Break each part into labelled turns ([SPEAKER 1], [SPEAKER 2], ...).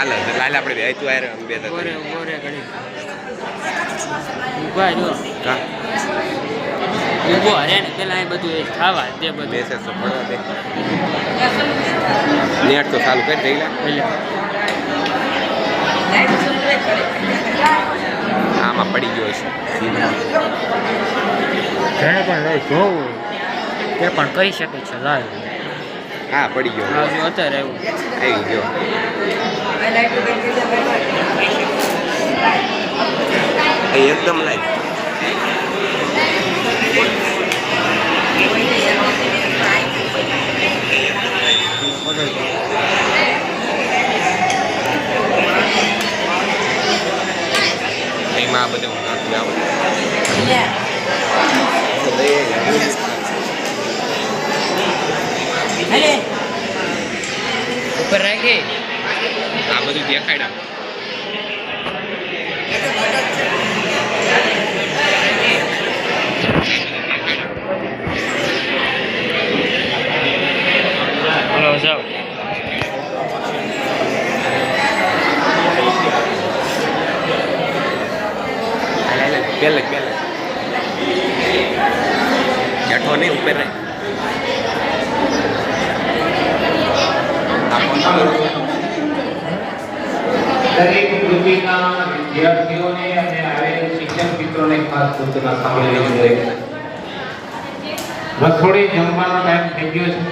[SPEAKER 1] હાલ લાલ આપણે બે. તું આયર બે તો
[SPEAKER 2] બોરે બોરે ઘડી. ઊભા જો
[SPEAKER 1] કા?
[SPEAKER 2] ઊભો હરે ને પેલા એ બધું એ ખાવા તે બધું.
[SPEAKER 1] બેસે તો પડવા દે. નેટ તો ચાલુ કરી દઈ આમાં પડી ગયો છે.
[SPEAKER 2] જેને પણ લઈ જોવું તે પણ કહી શકે છે લાવ
[SPEAKER 1] હા પડી ગયો
[SPEAKER 2] આવજો અત્યારે એવું
[SPEAKER 1] આવી ગયો એ એકદમ લાઈટ એમાં આ બધું નાખ્યું
[SPEAKER 2] ઉપર રાખી.
[SPEAKER 1] આ બધું દેખાડ્યા
[SPEAKER 2] બોલો જાઓ
[SPEAKER 1] પહેલે પહેલે બેઠો નહીં ઉપર રહે આ ફોન કરો
[SPEAKER 3] દરેક કૃતિના વિદ્યાર્થીઓને અને આવેલ શિક્ષક મિત્રોને ખાસ સૂચના સાંભળી લેવી જોઈએ રસોડે જમવાનો ટાઈમ થઈ ગયો છે.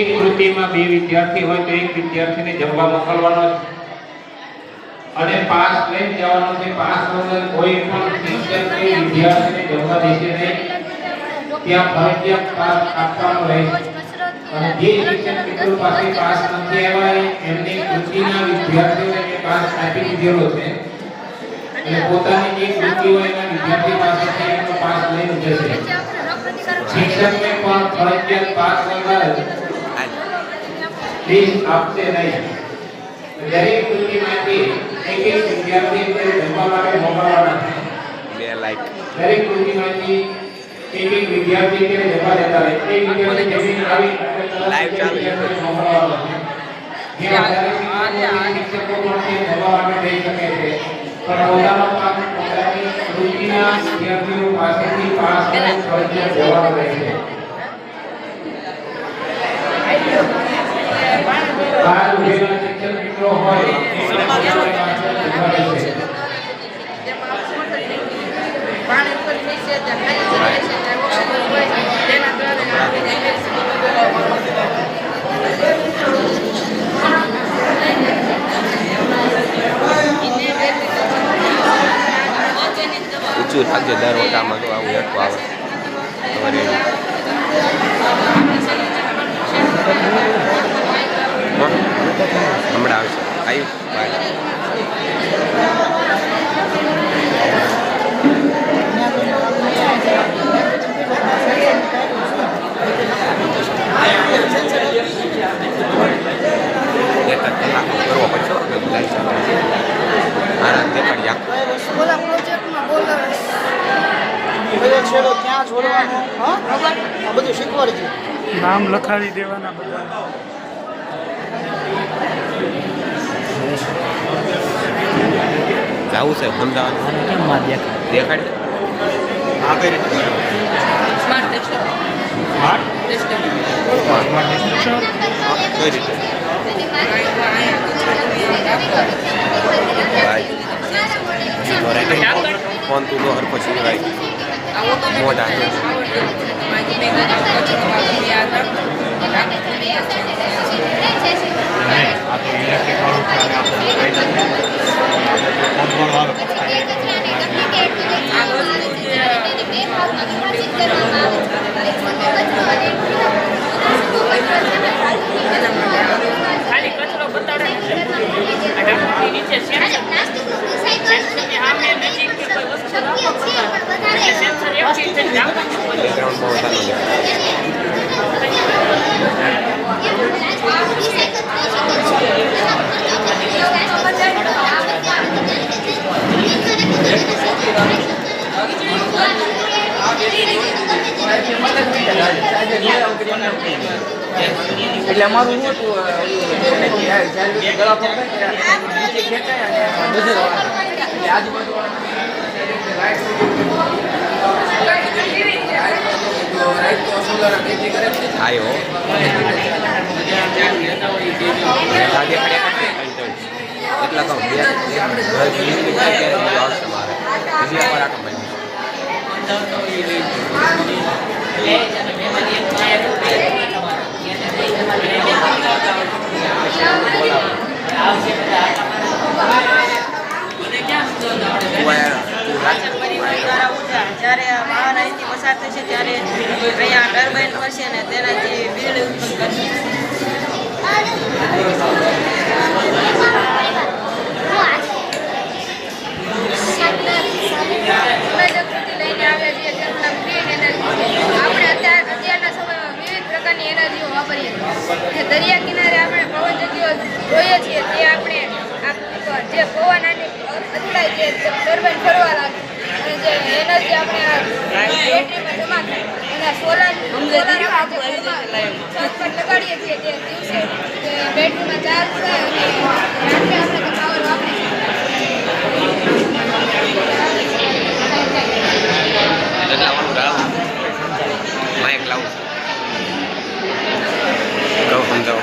[SPEAKER 3] એક કૃતિમાં બે વિદ્યાર્થી હોય તો એક વિદ્યાર્થીને જમવા મોકલવાનો છે. અને પાસ લઈ જવાનો છે. પાસ વગર કોઈ પણ શિક્ષક કે વિદ્યાર્થીને જમવા દેશે નહીં. ત્યાં ફરજિયાત પાસ આપવાનો રહેશે અને જે શિક્ષક મિત્રો પાસે પાસ નથી આવ્યા, એમની કૃતિના વિદ્યાર્થીઓને પાસ આપી દીધેલો છે, અને પોતાની જે કૃતિ હોય એના વિદ્યાર્થી પાસેથી એમનો પાસ લઈને જશે. શિક્ષકને પણ ફરજિયાત પાસ વગર ફીસ આપશે નહીં દરેક કૃતિમાંથી એક એક વિદ્યાર્થીને જમવા માટે મોકલવાના છે
[SPEAKER 1] બે લાઈક
[SPEAKER 3] દરેક કૃતિમાંથી એક એક વિદ્યાર્થીને જમવા દેતા રહે એક વિદ્યાર્થી જમીન આવી
[SPEAKER 1] Live ચાલુ છે.
[SPEAKER 3] મોકલવાનો છે જે વધારે શિક્ષકો પણ તે જમવા માટે જઈ શકે છે પણ પોતાનો પાસ કૃતિના વિદ્યાર્થીઓ પાસેથી પાસ ફરજિયાત જવાનું રહેશે બહાર ઉભેલા શિક્ષક મિત્રો હોય પોતાની પાસે જમવા દેશે.
[SPEAKER 4] પાણી ઉપર નીચે ત્યાં ખાલી જગ્યા છે ત્યાં ઓક્સિજન હોય તેના કારણે આપણે
[SPEAKER 1] ઊંચું રાખજે દર વટામાં તો આવું હેઠું આવે તમારે હં? હમણાં આવશે આવ્યું બાય એક જ કલાકનો કરવો પડશે હો, બધું લાઈટ ચાલુ. આના દેખાડી આપ
[SPEAKER 4] ઓલા પ્રોજેક્ટમાં બોલર
[SPEAKER 5] કયો છેડો ક્યાં છોડવાનો હા આ બધું શીખવાડજો
[SPEAKER 6] નામ લખાવી દેવાના બધા
[SPEAKER 1] જવું છે અમદાવાદ
[SPEAKER 2] કેમ માં દેખાય
[SPEAKER 1] દેખાડ આ કઈ રીતે
[SPEAKER 4] સ્માર્ટ ટેસ્ટર
[SPEAKER 1] સ્માર્ટ
[SPEAKER 4] ટેસ્ટર
[SPEAKER 1] કઈ રીતે ભાઈ ફોન તું તો પછી શીખવાય મોટા છે.
[SPEAKER 2] ખાલી કચરો બતાડે આ ડાકની નીચે સેન્સર સેન્સરની સામે નજીક કે કોઈ વસ્તુ રાખો એટલે સેન્સર એક્ટિવ થઈને ડાકનું બોલે
[SPEAKER 1] બેકગ્રાઉન્ડ બહુ સારું દેખાય
[SPEAKER 4] Thank you.
[SPEAKER 5] એટલે અમારું શું હતું ગળા પકડાય
[SPEAKER 1] આવ્યો એટલા કહું બે એક ઘર નીકળી જાય ત્યારે બીજો આવશે મારે રાખ
[SPEAKER 4] પરિવાર દ્વારા ઊર્જા જ્યારે આ અહીંથી પસાર થશે ત્યારે અહીંયા ટર્બાઇન ફરશે અને તેનાથી વીજળી ઉત્પન્ન કરશે.
[SPEAKER 7] દરિયા કિનારે આપણે પવન જગ્યાઓ જોઈએ છીએ તે આપણે જે પવન આની અથડાય છે તે ટર્બાઇન ફરવા લાગે અને જે એનર્જી આપણે બેટરીમાં જમા થાય અને સોલાર સોલાર આપણે જે છત પર લગાડીએ છીએ તે દિવસે બેટરીમાં ચાર્જ થાય અને રાત્રે આપણે પાવર વાપરી
[SPEAKER 1] માઇક લાવું કહું સમજાવો.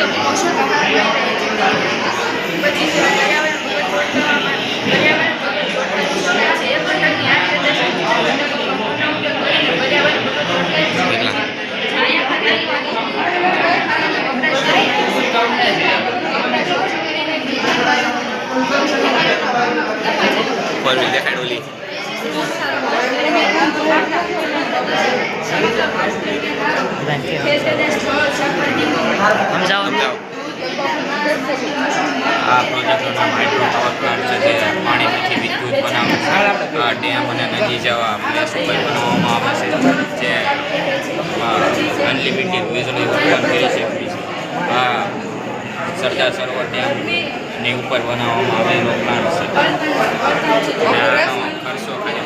[SPEAKER 4] પોલી હાઉસ પછી
[SPEAKER 1] દેખાડ ઓલી
[SPEAKER 8] સમજાવો.
[SPEAKER 9] આ પ્રોજેક્ટનું નામ હાઇડ્રો પાવર પ્લાન્ટ છે જે પાણીમાંથી વિદ્યુત બનાવે છે. આ ડેમ અને નદી જેવા પ્લેસ ઉપર બનાવવામાં આવે છે. જે અનલિમિટેડ વીજળી ઉત્પન્ન કરી શકે છે. આ સરદાર સરોવર ડેમની ઉપર બનાવવામાં આવેલો પ્લાન્ટ છે અને આનો ખર્ચો ખાલી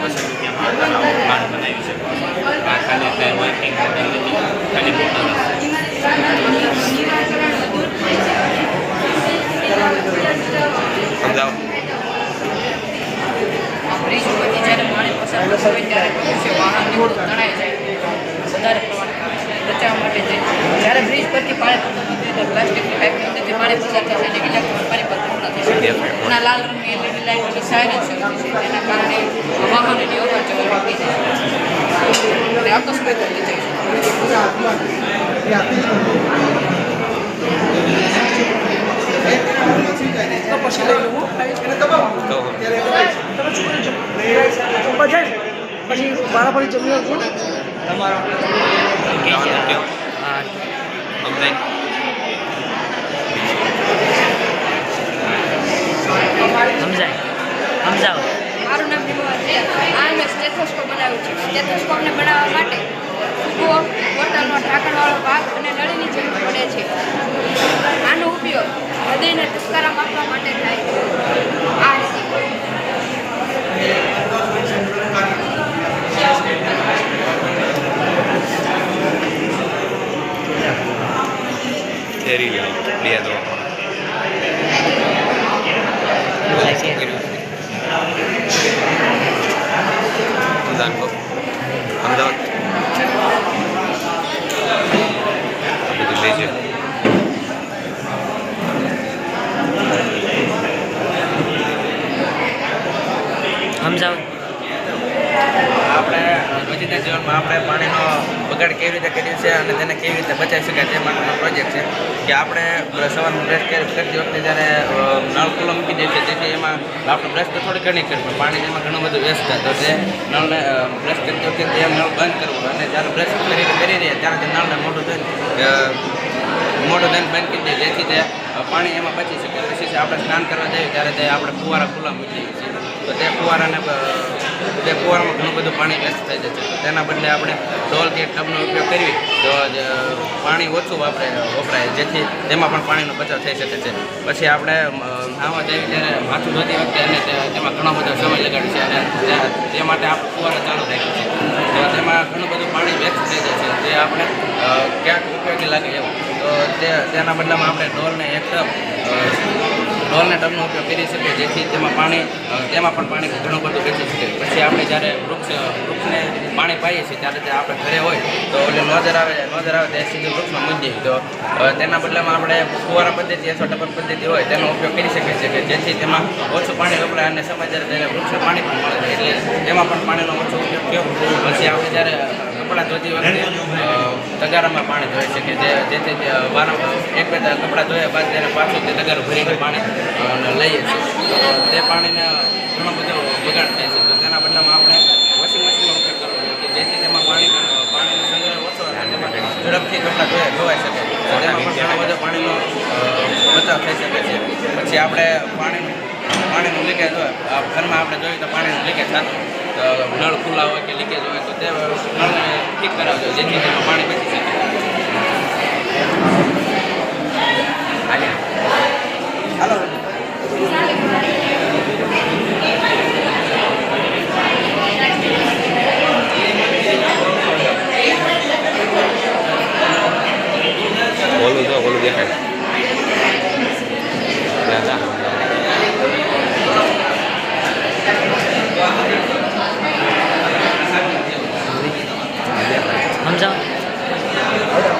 [SPEAKER 9] બસો રૂપિયામાં આવો પ્લાન્ટ બનાવી શકો આ ખાલી અત્યારે વર્કિંગ મોડેલ ખાલી મોડેલ
[SPEAKER 1] સમજાવો
[SPEAKER 4] જ્યારે પાણી પસાર હોય ત્યારે તણાઈ જાય વધારે પ્રમાણમાં બચાવવા માટે જે જ્યારે બ્રિજ પરથી પાણી પસાર થતું હોય તો પ્લાસ્ટિકની પાઇપની અંદરથી પાણી પસાર થશે અને ઇલેક્ટ્રોનિક પાણી પસાર ન થશે અને લાલ રંગની સાયરન શરૂ થશે જેના કારણે વાહનોની અવર જવર વધી જાય અને અકસ્માત થઈ જાય
[SPEAKER 5] તો પછી લઈ લઉં પછી પછી વારાફરી જમી આવજો
[SPEAKER 1] જવાનું કેવું
[SPEAKER 8] હા
[SPEAKER 1] સમજાય
[SPEAKER 8] સમજાય સમજાવો.
[SPEAKER 7] મારું નામ આ મેં સ્ટેથોસ્કોપ બનાવ્યું છે. સ્ટેથોસ્કોપને બનાવવા માટે ફૂગો બોટલનો ઢાંકણવાળો ભાગ અને નળીની જરૂર પડે છે. આનો ઉપયોગ હૃદયને ધબકારા માપવા માટે થાય છે. આ રીતે.
[SPEAKER 1] તેરી બે દો સમજાન કહો સમજાવો બધું લેજો
[SPEAKER 8] સમજાવો
[SPEAKER 9] આપણે, રોજિંદા જીવનમાં આપણે પાણીનો બગાડ
[SPEAKER 5] કેવી રીતે કરીએ છીએ અને તેને કેવી રીતે બચાવી શકાય તે માટેનો પ્રોજેક્ટ છે. કે આપણે સવારનું બ્રશ કરતી વખતે જ્યારે નળ ખુલ્લો મૂકી દઈએ છીએ તેથી એમાં આપણે બ્રશ તો થોડી ઘણી કરવી પણ પાણી એમાં ઘણું બધું વેસ્ટ તો તે નળને બ્રશ કરતી વખતે તે નળ બંધ કરવું અને જ્યારે બ્રશ કરી કરી રહ્યા ત્યારે તે નળને મોટું થઈને મોટું થઈને બંધ કરી દઈએ, જેથી તે પાણી એમાં બચી શકે. પછી આપણે સ્નાન કરવા જઈએ, ત્યારે તે આપણે ફુવારા ખુલ્લા મૂકી દઈએ છીએ. તો તે ફુવારાને તે ફુવારામાં ઘણું બધું પાણી વેસ્ટ થઈ જાય છે તેના બદલે આપણે ડોલ કે ટબનો ઉપયોગ કરવી. તો પાણી ઓછું વાપરે વપરાય. જેથી તેમાં પણ પાણીનો બચાવ થઈ શકે છે. પછી આપણે નાવા જઈએ ત્યારે માથું ધોતી વખતે અને તેમાં ઘણો બધો સમય લગાડે છે અને તે- માટે આપણે ફુવારા ચાલુ રાખ્યું છે. તો તેમાં ઘણું બધું પાણી વેસ્ટ થઈ જાય છે. તે આપણે ક્યાંક ઉપયોગી લાગે એવું. તો તે તેના બદલામાં આપણે ડોલને એક ટબ અ, ડોલને ટબનો ઉપયોગ કરી શકીએ જેથી તેમાં પાણી તેમાં પણ પાણી ઘણું બધું બચી શકે. પછી આપણે જ્યારે વૃક્ષ વૃક્ષને પાણી પાઈએ છીએ, ત્યારે ત્યાં આપણે ઘરે હોય, તો એટલે નજર આવે નજર આવે ત્યાં સીધું વૃક્ષમાં દઈએ. તો તેના બદલામાં આપણે ફુવારા પદ્ધતિ અથવા ટપક પદ્ધતિ હોય, તેનો ઉપયોગ કરી શકીએ છીએ કે જેથી તેમાં ઓછું પાણી વપરાય અને સમય જ્યારે તેને વૃક્ષને પાણી પણ મળે એટલે તેમાં પણ પાણીનો ઓછો ઉપયોગ થયો. પછી આપણે જ્યારે કપડાં ધોતી વખતે તગારામાં પાણી ધોઈ શકે જે જેથી વારંવાર એક બે કપડાં ધોયા બાદ તેને પાછું તે તગારો ભરીને પાણી લઈએ છીએ. તો પાણીને ઘણો બધો બગાડ થાય છે. તો તેના બદલામાં આપણે વોશિંગ મશીનનો ઉપયોગ કરવો જોઈએ કે જેથી તેમાં પાણી પાણીનો સંગ્રહ ઓછો અને ઝડપથી કપડાં ધોયા ધોવાઈ શકે. તેમાં પણ ઘણો બધો પાણીનો બચાવ થઈ શકે છે. પછી આપણે પાણીનું પાણીનું લીકેજ હોય ઘરમાં આપણે જોઈએ તો પાણીનું લીકેજ થતું નળ ખુલ્લા હોય કે લીકેજ હોય તો તે નળને ઠીક કરાવજો, જેથી તેમાં પાણી બચી શકે. હાલો.
[SPEAKER 1] ઓલું જો બોલું દેખાય ત્યાં જા.
[SPEAKER 8] સમજાવો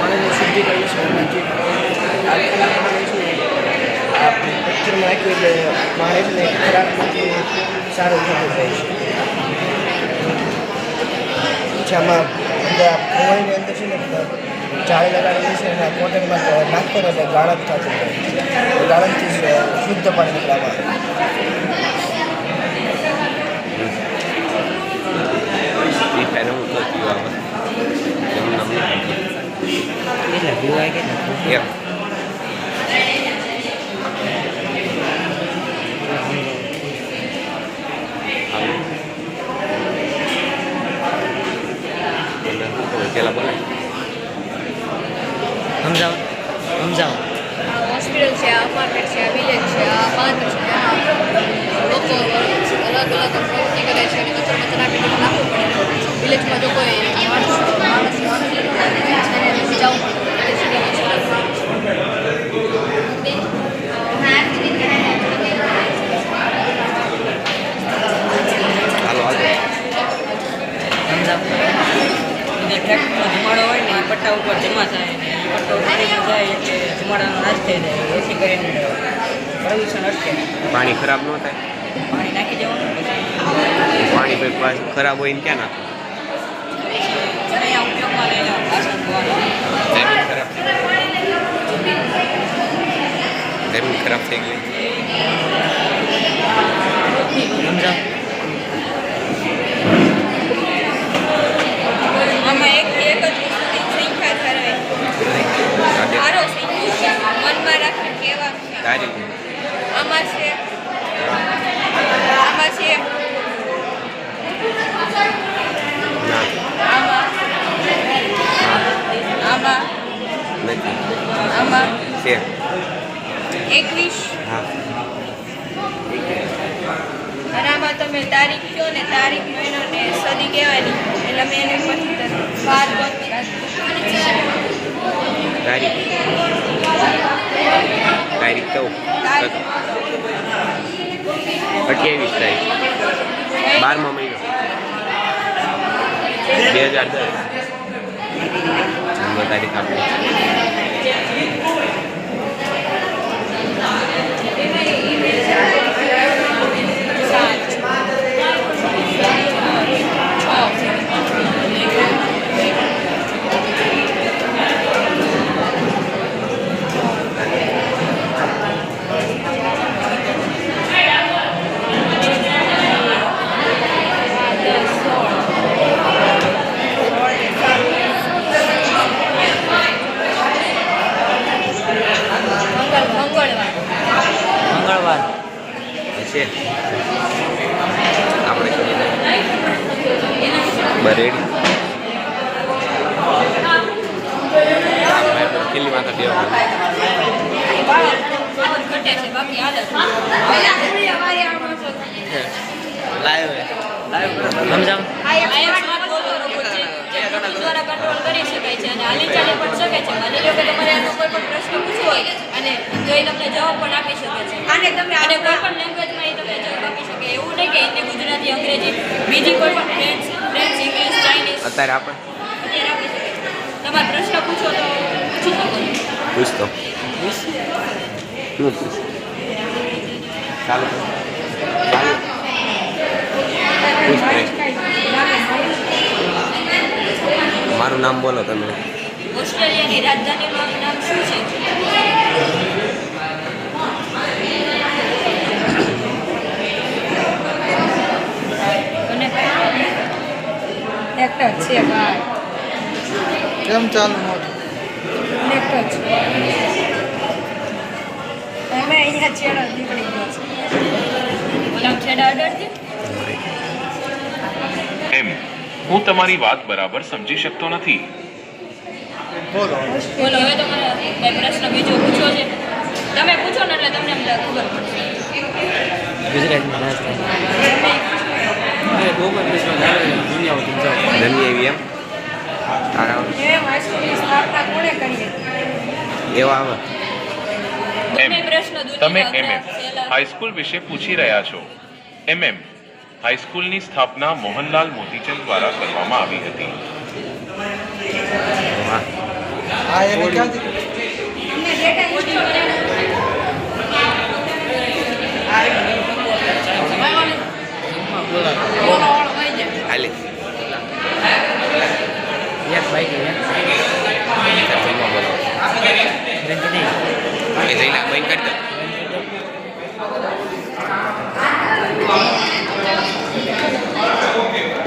[SPEAKER 10] પાણીનું શુદ્ધિકરણ છે નથી પથ્થરમાં નાખ્યું એટલે પાણી છે. ને ખરાબ નથી સારું થતું જાય છે. પછી આમાં અંદર આ ફુવારીની અંદર છે ને ચાળી લગાડેલી છે અને કોટનમાં નાખતો ને એટલે ગાળક થતું જાય ગાળકથી શુદ્ધ પાણી નીકળવામાં આવે.
[SPEAKER 1] ઈ ખાઈને હું તો પીવા આવે. એમ નામ નહીં.
[SPEAKER 8] કેટલા પીવાય કેટલા
[SPEAKER 1] એક. હાલો. એટલે શું કહું, પેલા બોલે
[SPEAKER 8] સમજાવો સમજાવો
[SPEAKER 7] હોસ્પિટલ છે આ અપાર્ટમેન્ટ છે આ વિલેજ છે આ પાંચ છે એમાં લોકો અલગ અલગ પ્રવૃત્તિ કરે છે અને કચરો કચરા પેટીમાં નાખવું પડે વિલેજમાં જો કોઈ માણસ માણસ માણસ એને જવું
[SPEAKER 1] હાલો હાલો
[SPEAKER 8] સમજાવો
[SPEAKER 4] જે ટ્રેક્ટરનો ધુમાડો હોય ને એ પટ્ટા ઉપર જમા થાય ને એ પટ્ટા ઉપર જાય એટલે ધુમાડાનો નાશ થઈ જાય એથી કરીને પ્રદૂષણ અટકે.
[SPEAKER 1] પાણી ખરાબ ન થાય.
[SPEAKER 4] પાણી નાખી દેવાનું
[SPEAKER 1] પાણી પછી ખરાબ હોય ને ક્યાં નાખો
[SPEAKER 4] અહીંયા ઉપયોગમાં લઈને વાસણ ધોવાનું
[SPEAKER 1] જમીન ખરાબ જમીન ખરાબ થઈ ગઈ
[SPEAKER 8] સમજાવો
[SPEAKER 7] આમાં એક એક જ વસ્તુની સંખ્યા ધરાવે સારો સંખ્યા મનમાં રાખીને કહેવાનું છે
[SPEAKER 1] તારી
[SPEAKER 7] આમાં છે આમાં છે
[SPEAKER 1] ના
[SPEAKER 7] આમાં આમાં
[SPEAKER 1] નથી
[SPEAKER 7] આમાં
[SPEAKER 1] છે
[SPEAKER 7] એકવીસ
[SPEAKER 1] હા
[SPEAKER 7] અને આમાં તમે તારીખ કહો ને તારીખ મહિનો ને સદી કહેવાની એટલે મેં એને પછી ગોતી
[SPEAKER 1] તારીખ. તારીખ કહું અઠ્યાવીસ તારીખ. બારમો મહિનો. બે હજાર દસ. તારીખ આપણી છે આપણે કરી દઈએ બસ રેડી કિલ્લી માથા દેવા
[SPEAKER 4] ઘટે છે બાકી હાલત
[SPEAKER 8] લાઈવ
[SPEAKER 4] અને હાલી ચાલી પણ શકે છે અને તો તમને જવાબ પણ આપી શકે છે અને તમે કોઈ પણ લેંગ્વેજમાં એ જવાબ આપી શકે એવું નહીં કે ગુજરાતી અંગ્રેજી બીજી પણ
[SPEAKER 1] અત્યારે આપણે
[SPEAKER 4] છે તમારે પ્રશ્ન પૂછો તો પૂછી શકો છો
[SPEAKER 1] પૂછતો શું પૂછ ચાલુ કર. ચાલુ પૂછ પ્રશ્ન. મારું નામ બોલો તમે
[SPEAKER 4] ઓસ્ટ્રેલિયાની રાજધાનીનું નામ શું છે અને
[SPEAKER 7] એક જ છે બાર
[SPEAKER 10] કેમ ચાલુ મોટ
[SPEAKER 7] એક જ. અમે અહીંયા છેડો નીકળી ગયો છે
[SPEAKER 4] ઓલા છેડા અડડજે
[SPEAKER 11] એમ હું તમારી વાત બરાબર સમજી શકતો નથી.
[SPEAKER 10] બોલો.
[SPEAKER 4] બોલો હવે તમારે બે પ્રશ્ન બીજો પૂછો છે. તમે પૂછો ને એટલે તમને અમને ખબર પડશે.
[SPEAKER 8] ગુજરાતમાં આવે દુનિયા
[SPEAKER 1] એવી એમ. એવા આવે.
[SPEAKER 11] તમે એમએમ હાઈસ્કૂલ વિશે પૂછી રહ્યા છો. એમએમ હાઈસ્કૂલની સ્થાપના મોહનલાલ મોતીચંદ દ્વારા કરવામાં આવી હતી.
[SPEAKER 1] હાલે.
[SPEAKER 8] એક બાઈક
[SPEAKER 1] અહીંયા બંધ કરી દો Thank you.